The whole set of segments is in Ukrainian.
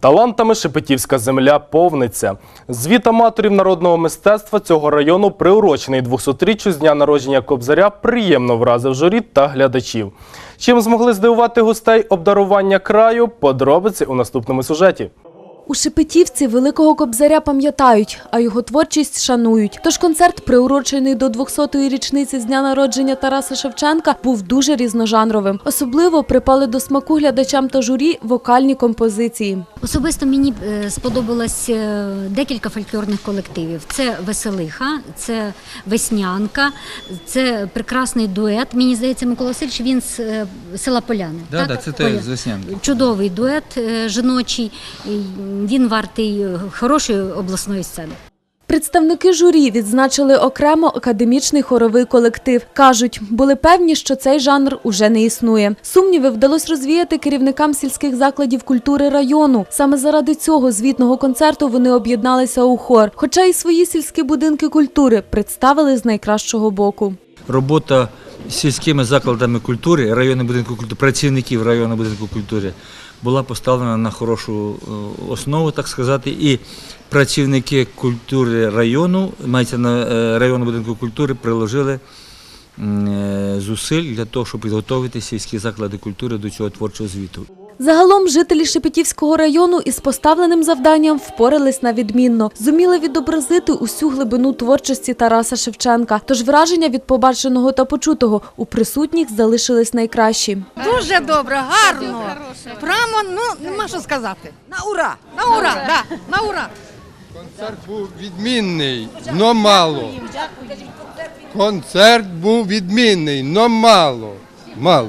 Талантами Шепетівська земля повниться. Звіт аматорів народного мистецтва цього району, приурочений 200-річчю з дня народження Кобзаря, приємно вразив журі та глядачів. Чим змогли здивувати гостей обдарування краю? Подробиці у наступному сюжеті. У Шепетівці великого кобзаря пам'ятають, а його творчість шанують. Тож концерт, приурочений до 200-ї річниці з дня народження Тараса Шевченка, був дуже різножанровим. Особливо припали до смаку глядачам та журі вокальні композиції. Особисто мені е, сподобалось е, декілька фольклорних колективів. Це Веселиха, це Веснянка, це прекрасний дует. Мені здається, Микола Васильович, він з е, села Поляни. Да, да, це Поля- з Веснянки. Чудовий дует жіночий. Він вартий хорошої обласної сцени. Представники журі відзначили окремо академічний хоровий колектив. Кажуть, були певні, що цей жанр уже не існує. Сумніви вдалося розвіяти керівникам сільських закладів культури району. Саме заради цього звітного концерту вони об'єдналися у хор. Хоча і свої сільські будинки культури представили з найкращого боку. Робота сільськими закладами культури, районного будинку культури, працівників районного будинку культури була поставлена на хорошу е, основу, так сказати, і працівники культури району, мається на районному районного будинку культури, приложили е, зусиль для того, щоб підготовити сільські заклади культури до цього творчого звіту. Загалом жителі Шепетівського району із поставленим завданням впорались на відмінно, зуміли відобразити усю глибину творчості Тараса Шевченка. Тож враження від побаченого та почутого у присутніх залишились найкращі. Дуже добре, гарно. Прямо, ну нема що сказати. На ура! На ура! Да, на ура! Концерт був відмінний, но мало. Концерт був відмінний, но мало. Мало.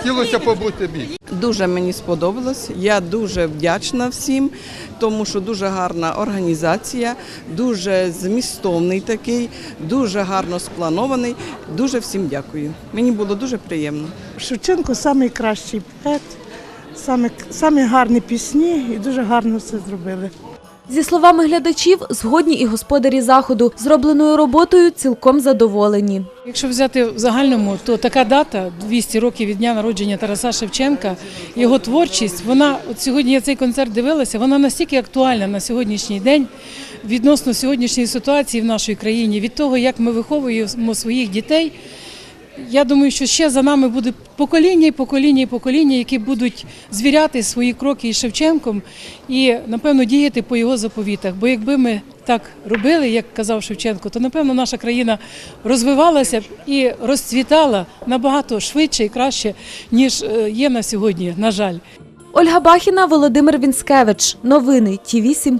Хотілося побути більше. Дуже мені сподобалось. Я дуже вдячна всім, тому що дуже гарна організація, дуже змістовний такий, дуже гарно спланований. Дуже всім дякую. Мені було дуже приємно. Шевченко найкращий поет, саме, самі гарні пісні і дуже гарно все зробили. Зі словами глядачів, згодні і господарі заходу. Зробленою роботою цілком задоволені. Якщо взяти в загальному, то така дата 200 років від дня народження Тараса Шевченка, його творчість, вона от сьогодні я цей концерт дивилася, вона настільки актуальна на сьогоднішній день відносно сьогоднішньої ситуації в нашій країні, від того, як ми виховуємо своїх дітей. Я думаю, що ще за нами буде покоління і покоління і покоління, які будуть звіряти свої кроки із Шевченком і, напевно, діяти по його заповітах. Бо якби ми так робили, як казав Шевченко, то напевно наша країна розвивалася б і розцвітала набагато швидше і краще, ніж е, є на сьогодні, на жаль. Ольга Бахіна, Володимир Вінськевич. Новини Ті 7